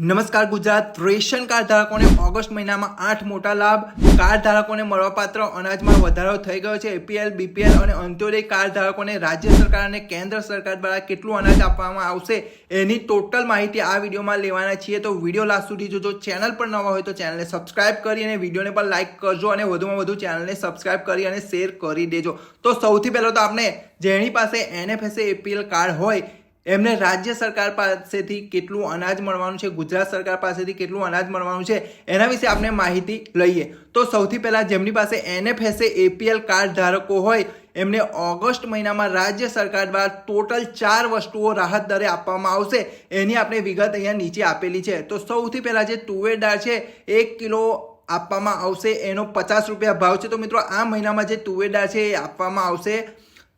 નમસ્કાર Gujarat. Ration card ધારકોને August મહિનામાં આઠ મોટા લાભ. કાર્ડ ધારકોને મળવાપાત્ર અનાજમાં વધારો થઈ ગયો છે. એપીએલ બીપીએલ અને અંત્યોદય કાર્ડ ધારકોને રાજ્ય સરકાર અને કેન્દ્ર સરકાર દ્વારા કેટલું અનાજ આપવામાં આવશે એની ટોટલ માહિતી આ વિડીયોમાં લેવાના છીએ. તો વીડિયો લાસ્ટ સુધી જોજો. ચેનલ પર નવા હોય તો ચેનલને સબસ્ક્રાઇબ કરી અને વિડીયોને પણ લાઇક કરજો અને વધુમાં વધુ ચેનલને સબસ્ક્રાઇબ કરી અને શેર કરી દેજો. તો સૌથી પહેલાં તો આપણે જેની પાસે એનએફએસએ એપીએલ કાર્ડ હોય એમને રાજ્ય સરકાર પાસેથી કેટલું અનાજ મળવાનું છે, ગુજરાત સરકાર પાસેથી કેટલું અનાજ મળવાનું છે, એના વિશે આપણે માહિતી લઈએ. તો સૌથી પહેલાં જેમની પાસે એનએફએસએ એપીએલ કાર્ડ ધારકો હોય, એમને ઓગસ્ટ મહિનામાં રાજ્ય સરકાર દ્વારા ટોટલ ચાર વસ્તુઓ રાહત દરે આપવામાં આવશે, એની આપણે વિગત અહીંયા નીચે આપેલી છે. તો સૌથી પહેલાં જે તુવેર છે, એક કિલો આપવામાં આવશે, એનો પચાસ રૂપિયા ભાવ છે. તો મિત્રો, આ મહિનામાં જે તુવેર છે એ આપવામાં આવશે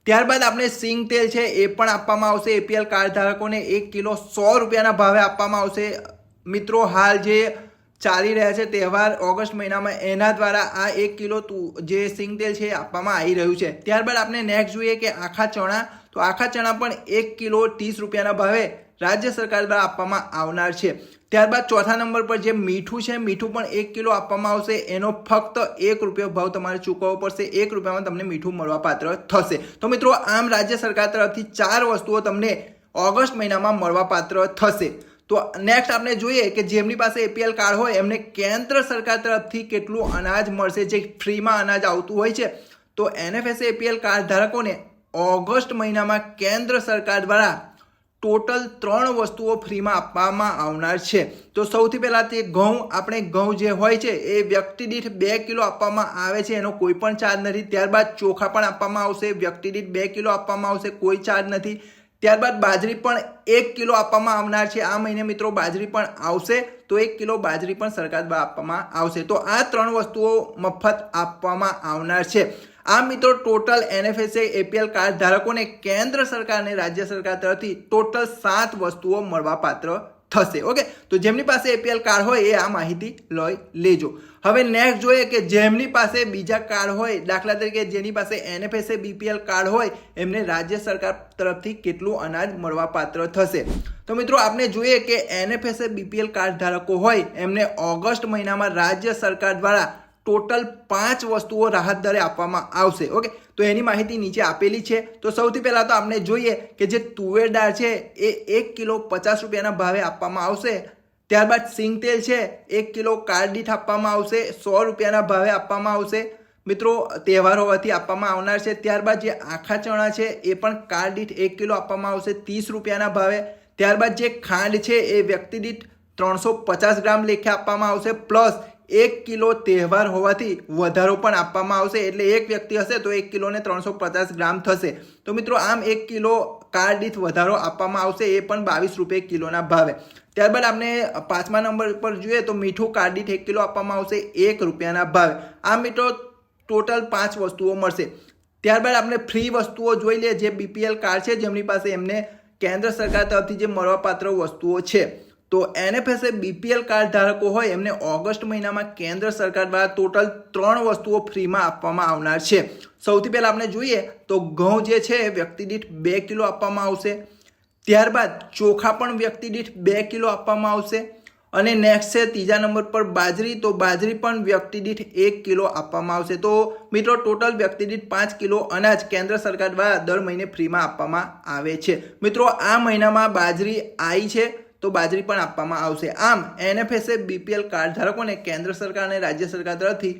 ત્યારબાદ આપણે સિંગ તેલ છે એ પણ આપવામાં આવશે. એપીએલ કાર્ડ ધારકોને એક કિલો સો રૂપિયાના ભાવે આપવામાં આવશે. મિત્રો, હાલ જે ચાલી રહ્યા છે તહેવાર ઓગસ્ટ મહિનામાં, એના દ્વારા આ એક કિલો જે સિંગ તેલ છે આપવામાં આવી રહ્યું છે. ત્યારબાદ આપણે નેક્સ્ટ જોઈએ કે આખા ચણા, તો આખા ચણા પણ એક કિલો ત્રીસ રૂપિયાના ભાવે રાજ્ય સરકાર દ્વારા આપવામાં આવનાર છે. ત્યારબાદ ચોથા નંબર પર જે મીઠું છે, મીઠું પણ એક કિલો આપવામાં આવશે. એનો ફક્ત એક રૂપિયો ભાવ તમારે ચૂકવવો પડશે. એક રૂપિયામાં તમને મીઠું મળવાપાત્ર થશે. તો મિત્રો, આમ રાજ્ય સરકાર તરફથી ચાર વસ્તુઓ તમને ઓગસ્ટ મહિનામાં મળવાપાત્ર થશે. તો નેક્સ્ટ આપણે જોઈએ કે જેમની પાસે એપીએલ કાર્ડ હોય, એમને કેન્દ્ર સરકાર તરફથી કેટલું અનાજ મળશે? જે ફ્રીમાં અનાજ આવતું હોય છે. તો એનએફએસએ એપીએલ કાર્ડ ધારકોને ઓગસ્ટ મહિનામાં કેન્દ્ર સરકાર દ્વારા ટોટલ ત્રણ વસ્તુઓ ફ્રીમાં આપવામાં આવનાર છે. તો સૌથી પહેલાં તે ઘઉં, આપણે ઘઉં જે હોય છે, એ વ્યક્તિ દીઠ બે કિલો આપવામાં આવે છે. એનો કોઈ પણ ચાર્જ નથી. ત્યારબાદ ચોખા પણ આપવામાં આવશે. વ્યક્તિ દીઠ બે કિલો આપવામાં આવશે. કોઈ ચાર્જ નથી. ત્યારબાદ બાજરી પણ એક કિલો આપવામાં આવનાર છે. આ મહિને મિત્રો બાજરી પણ આવશે. તો એક કિલો બાજરી પણ સરકાર દ્વારા આપવામાં આવશે. તો આ ત્રણ વસ્તુઓ મફત આપવામાં આવનાર છે. આ મિત્રો ટોટલ એનએફએસએ એપીએલ કાર્ડ ધારકોને કેન્દ્ર સરકાર અને રાજ્ય સરકાર તરફથી ટોટલ સાત વસ્તુઓ મળવાપાત્ર થશે, ઓકે? તો જેમની પાસે એપીએલ કાર્ડ હોય એ આ માહિતી લઈ લેજો. હવે નેક્સ્ટ જોઈએ કે જેમની પાસે બીજા કાર્ડ હોય, દાખલા તરીકે જેની પાસે એનએફએસએ બીપીએલ કાર્ડ હોય, એમને રાજ્ય સરકાર તરફથી કેટલું અનાજ મળવાપાત્ર થશે? તો મિત્રો આપણે જોઈએ કે એનએફએસએ બીપીએલ કાર્ડ ધારકો હોય, એમને ઓગસ્ટ મહિનામાં રાજ્ય સરકાર દ્વારા ટોટલ પાંચ વસ્તુઓ રાહત દરે આપવામાં આવશે. ઓકે? તો એની માહિતી નીચે આપેલી છે. તો સૌથી પહેલાં તો આપણે જોઈએ કે જે તુવેર દાળ છે, એ એક કિલો પચાસ રૂપિયાના ભાવે આપવામાં આવશે. ત્યારબાદ સિંગ તેલ છે, એક કિલો કારડીઠ આપવામાં આવશે, સો રૂપિયાના ભાવે આપવામાં આવશે. મિત્રો, તહેવાર હોવાથી આપવામાં આવનાર છે. ત્યારબાદ જે આખા ચણા છે, એ પણ દીઠ એક કિલો આપવામાં આવશે, ત્રીસ રૂપિયાના ભાવે. ત્યારબાદ જે ખાંડ છે, એ વ્યક્તિ દીઠ ત્રણસો પચાસ ગ્રામ લેખે આપવામાં આવશે. પ્લસ એક કિલો તહેવાર હોવાથી વધારો પણ આપવામાં આવશે. એટલે એક વ્યક્તિ હશે તો એક કિલોને ત્રણસો પચાસ ગ્રામ થશે. તો મિત્રો, આમ એક કિલો કાર દીઠ વધારો આપવામાં આવશે એ પણ બાવીસ રૂપિયા કિલોના ભાવે. ત્યારબાદ આપણે પાંચમા નંબર પર જોઈએ તો મીઠું કાર દીઠ એક કિલો આપવામાં આવશે એક રૂપિયાના ભાવે. આ મિત્રો, ટોટલ પાંચ વસ્તુઓ મળશે. ત્યારબાદ આપણે ફ્રી વસ્તુઓ જોઈ લઈએ. જે બીપીએલ કાર્ડ છે, જેમની પાસે એમને કેન્દ્ર સરકાર તરફથી જે મળવાપાત્ર વસ્તુઓ છે. તો એનએફએસએ બીપીએલ કાર્ડ ધારકો હોય, એમને ઓગસ્ટ મહિનામાં કેન્દ્ર સરકાર દ્વારા ટોટલ ત્રણ વસ્તુઓ ફ્રીમાં આપવામાં આવનાર છે. સૌથી પહેલાં આપણે જોઈએ તો ઘઉં જે છે, વ્યક્તિ દીઠ બે કિલો આપવામાં આવશે. ત્યારબાદ ચોખા પણ વ્યક્તિ દીઠ બે કિલો આપવામાં આવશે. અને નેક્સ્ટ છે ત્રીજા નંબર પર બાજરી, તો બાજરી પણ વ્યક્તિ દીઠ એક કિલો આપવામાં આવશે. તો મિત્રો ટોટલ વ્યક્તિ દીઠ પાંચ કિલો અનાજ કેન્દ્ર સરકાર દ્વારા દર મહિને ફ્રીમાં આપવામાં આવે છે. મિત્રો, આ મહિનામાં બાજરી આવી છે તો બાજરી પણ આપવામાં આવશે. આમ, એનએફએસએ, બીપીએલ કાર્ડ ધારકોને કેન્દ્ર સરકાર અને રાજ્ય સરકાર તરફથી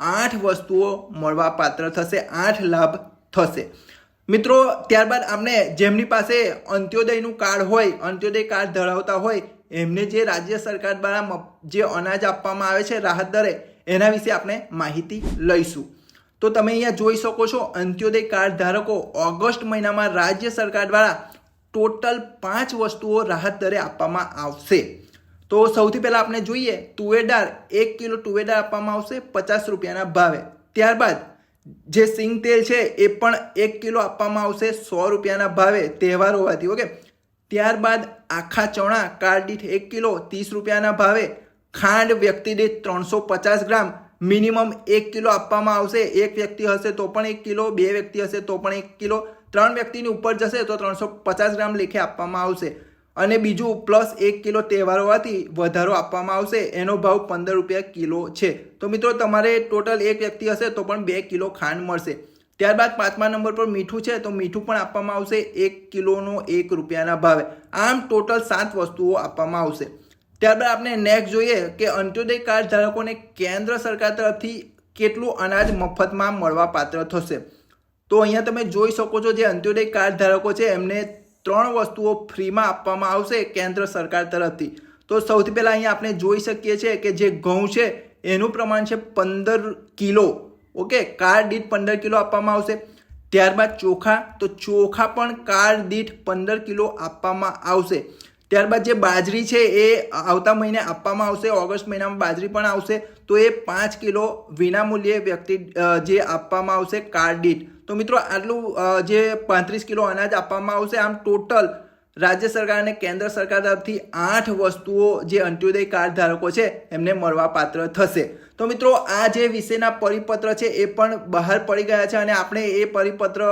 આઠ વસ્તુઓ મળવા પાત્ર થશે, આઠ લાભ થશે. મિત્રો, ત્યારબાદ આપણે જેમની પાસે અંત્યોદયનું કાર્ડ હોય, અંત્યોદય કાર્ડ ધરાવતા હોય, એમને જે રાજ્ય સરકાર દ્વારા જે અનાજ આપવામાં આવે છે રાહત દરે, એના વિશે આપણે માહિતી લઈશું. તો તમે અહીંયા જોઈ શકો છો, અંત્યોદય કાર્ડ ધારકો ઓગસ્ટ મહિનામાં રાજ્ય સરકાર દ્વારા ટોટલ પાંચ વસ્તુઓ રાહત દરે આપવામાં આવશે. તો સૌથી પહેલાં આપણે જોઈએ તુવેદાર એક કિલો તુવેદાર આપવામાં આવશે પચાસ રૂપિયાના ભાવે. ત્યારબાદ જે સિંગ તેલ છે એ પણ એક કિલો આપવામાં આવશે સો રૂપિયાના ભાવે તહેવાર હોવાથી, ઓકે? ત્યારબાદ આખા ચણા કાર્ડ એક કિલો ત્રીસ રૂપિયાના ભાવે. ખાંડ વ્યક્તિ દીઠ ત્રણસો પચાસ ગ્રામ મિનિમમ એક કિલો આપવામાં આવશે. એક વ્યક્તિ હશે તો પણ એક કિલો, બે વ્યક્તિ હશે તો પણ એક કિલો. ત્રણ વ્યક્તિની ઉપર જશે તો ત્રણસો પચાસ ગ્રામ લેખે આપવામાં આવશે. અને બીજું પ્લસ એક કિલો તહેવાર હોવાથી વધારો આપવામાં આવશે. એનો ભાવ પંદર રૂપિયા કિલો છે. તો મિત્રો, તમારે ટોટલ એક વ્યક્તિ હશે તો પણ બે કિલો ખાંડ મળશે. ત્યારબાદ પાંચમા નંબર પર મીઠું છે તો મીઠું પણ આપવામાં આવશે. એક કિલોનો એક રૂપિયાના ભાવે. આમ ટોટલ સાત વસ્તુઓ આપવામાં આવશે. ત્યારબાદ આપણે નેક્સ્ટ જોઈએ કે અંત્યોદય કાર્ડ ધારકોને કેન્દ્ર સરકાર તરફથી કેટલું અનાજ મફતમાં મળવા પાત્ર થશે. તો અહીંયા તમે જોઈ શકો છો જે અંત્યોદય કાર્ડ ધારકો છે, એમને ત્રણ વસ્તુઓ ફ્રીમાં આપવામાં આવશે કેન્દ્ર સરકાર તરફથી. તો સૌથી પહેલાં અહીંયા આપણે જોઈ શકીએ છીએ કે જે ઘઉં છે, એનું પ્રમાણ છે પંદર કિલો. ઓકે કાર્ડ દીઠ પંદર કિલો આપવામાં આવશે. ત્યારબાદ ચોખા, તો ચોખા પણ કાર્ડ દીઠ પંદર કિલો આપવામાં આવશે. ત્યારબાદ જે બાજરી છે એ આવતા મહિને આપવામાં આવશે, ઓગસ્ટ મહિનામાં બાજરી પણ આવશે, તો એ પાંચ કિલો વિનામૂલ્યે વ્યક્તિ જે આપવામાં આવશે કાર્ડ દીઠ તો મિત્રો, આટલું જે પાંત્રીસ કિલો અનાજ આપવામાં આવશે, આમ ટોટલ રાજ્ય સરકાર અને કેન્દ્ર સરકાર તરફથી આઠ વસ્તુઓ જે અંત્યોદય કાર્ડ ધારકો છે, એમને મળવાપાત્ર થશે. તો મિત્રો, આ જે વિશેના પરિપત્ર છે, એ પણ બહાર પડી ગયા છે અને આપણે એ પરિપત્ર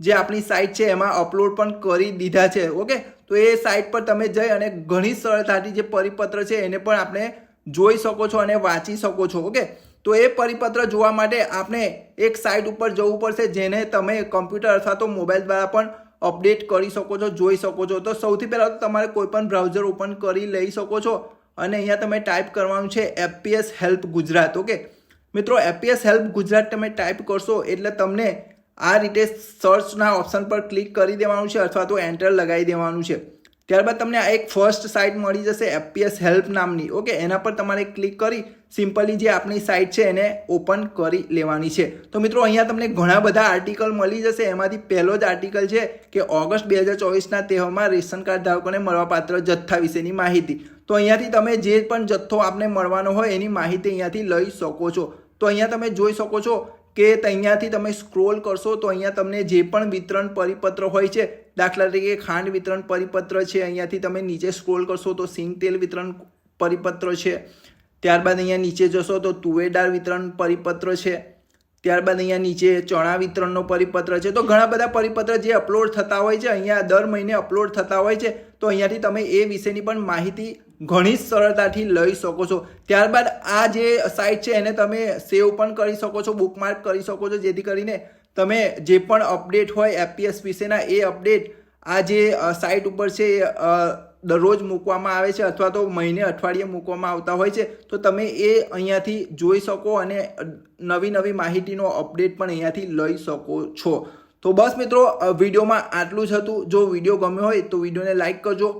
જે આપણી સાઇટ છે, એમાં અપલોડ પણ કરી દીધા છે, ઓકે? તો એ સાઇટ પર તમે જઈ અને ઘણી સરળતાથી જે પરિપત્ર છે એને પણ આપણે જોઈ શકો છો અને વાંચી શકો છો ઓકે તો એ પરિપત્ર જોવા માટે આપણે એક સાઇટ ઉપર જવું પડશે જેને તમે કમ્પ્યુટર અથવા તો મોબાઈલ દ્વારા પણ અપડેટ કરી શકો છો, જોઈ શકો છો. તો સૌથી પહેલાં તો તમારે કોઈ પણ બ્રાઉઝર ઓપન કરી લઈ શકો છો અને અહીંયા તમે ટાઈપ કરવાનું છે એપીએસ હેલ્પ ગુજરાત ઓકે મિત્રો એપીએસ હેલ્પ ગુજરાત તમે ટાઈપ કરશો એટલે તમને આ રીતે સર્ચના ઓપ્શન પર ક્લિક કરી દેવાનું છે અથવા તો એન્ટર લગાવી દેવાનું છે. ત્યારબાદ તમને આ એક ફર્સ્ટ સાઇટ મળી જશે એપીએસ હેલ્પ નામની. ઓકે એના પર તમારે ક્લિક કરી સિમ્પલી જે આપણી સાઇટ છે એને ઓપન કરી લેવાની છે. તો મિત્રો, અહીંયા તમને ઘણા બધા આર્ટિકલ મળી જશે. એમાંથી પહેલો જ આર્ટિકલ છે કે ઓગસ્ટ બે હજાર ચોવીસના તહેવારમાં રેશન કાર્ડ ધારકોને મળવાપાત્ર જથ્થા વિશેની માહિતી. તો અહીંયાથી તમે જે પણ જથ્થો આપને મળવાનો હોય એની માહિતી અહીંયાથી લઈ શકો છો. તો અહીંયા તમે જોઈ શકો છો કે અહીંયાથી તમે સ્ક્રોલ કરશો તો અહીંયા તમને જે પણ વિતરણ પરિપત્ર હોય છે, દાખલા તરીકે ખાંડ વિતરણ પરિપત્ર છે, અહીંયાથી તમે નીચે સ્ક્રોલ કરશો તો સિંગ તેલ વિતરણ પરિપત્ર છે. ત્યારબાદ અહીંયા નીચે જશો તો તુવેદાર વિતરણ પરિપત્ર છે. ત્યારબાદ અહીંયા નીચે ચણા વિતરણનો પરિપત્ર છે. તો ઘણા બધા પરિપત્ર જે અપલોડ થતા હોય છે, અહીંયા દર મહિને અપલોડ થતા હોય છે, તો અહીંયાથી તમે એ વિશેની પણ માહિતી ઘણી જ સરળતાથી લઈ શકો છો. ત્યારબાદ આ જે સાઇટ છે, એને તમે સેવ પણ કરી શકો છો બુકમાર્ક કરી શકો છો, જેથી કરીને તમે જે પણ અપડેટ હોય એપીએસ વિશેના એ અપડેટ આ જે સાઇટ ઉપર છે એ દરરોજ મૂકવામાં આવે છે અથવા તો મહિને અઠવાડિયે મૂકવામાં આવતા હોય છે, તો તમે એ અહીંયાથી જોઈ શકો અને નવી નવી માહિતીનો અપડેટ પણ અહીંયાથી લઈ શકો છો. તો બસ મિત્રો વિડીયોમાં આટલું જ હતું. જો વીડિયો ગમ્યો હોય તો વિડીયોને લાઇક કરજો.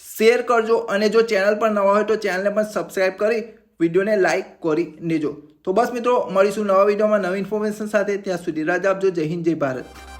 શેર કરજો અને જો ચેનલ પર નવા હોય તો ચેનલને પણ સબસ્ક્રાઈબ કરી, વિડીયોને લાઈક કરી દેજો. તો બસ મિત્રો, મળીશું નવા વિડીયોમાં નવી ઇન્ફોર્મેશન સાથે. ત્યાં સુધી રાજા આપજો. જય હિન્દ, જય ભારત.